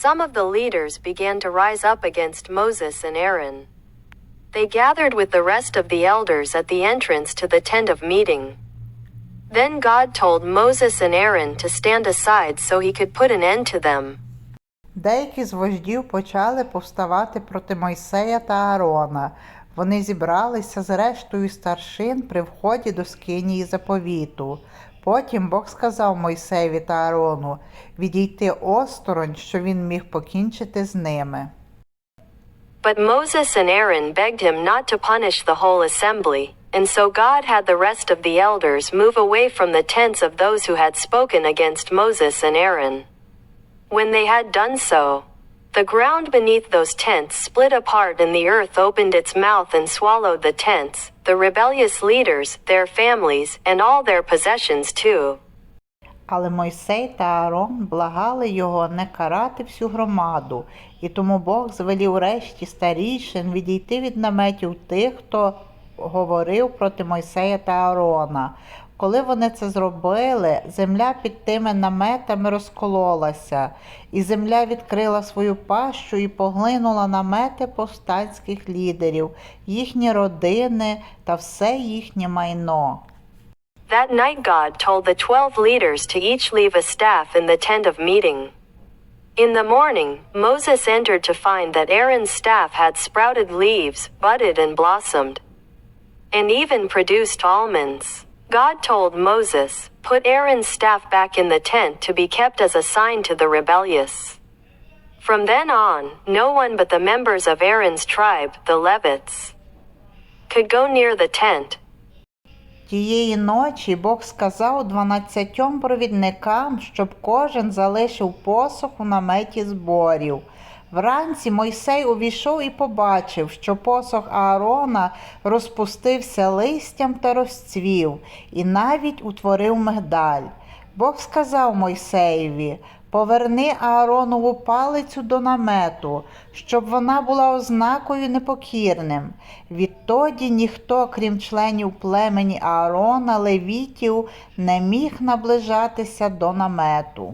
some of the leaders began to rise up against Moses and Aaron. They gathered with the rest of the elders at the entrance to the tent of meeting. Then God told Moses and Aaron to stand aside so he could put an end to them. Деякі з вождів почали повставати проти Мойсея та Аарона. Вони зібралися з рештою старшин при вході до скинії заповіту. Потім Бог сказав Мойсеєві та Аарону відійти осторонь, що він міг покінчити з ними. But Moses and Aaron begged him not to punish the whole assembly, and so God had the rest of the elders move away from the tents of those who had spoken against Moses and Aaron. When they had done so, the ground beneath those tents split apart and the earth opened its mouth and swallowed the tents, the rebellious leaders, their families, and all their possessions too. Але Мойсей та Аарон благали його не карати всю громаду, і тому Бог звелів решті старішин відійти від наметів тих, хто говорив проти Мойсея та Аарона. Коли вони це зробили, земля під тими наметами розкололася, і земля відкрила свою пащу і поглинула намети повстанських лідерів, їхні родини та все їхнє майно. That night God told the twelve leaders to each leave a staff in the tent of meeting. In the morning, Moses entered to find that Aaron's staff had sprouted leaves, budded and blossomed, and even produced almonds. God told Moses, Put Aaron's staff back in the tent to be kept as a sign to the rebellious. From then on, no one but the members of Aaron's tribe, the Levites, could go near the tent. Тієї ночі Бог сказав дванадцятьом провідникам, щоб кожен залишив посох у наметі зборів. Вранці Мойсей увійшов і побачив, що посох Аарона розпустився листям та розцвів, і навіть утворив мигдаль. Бог сказав Мойсеєві: Поверни Ааронову палицю до намету, щоб вона була ознакою непокірним. Відтоді ніхто, крім членів племені Аарона, левітів, не міг наближатися до намету.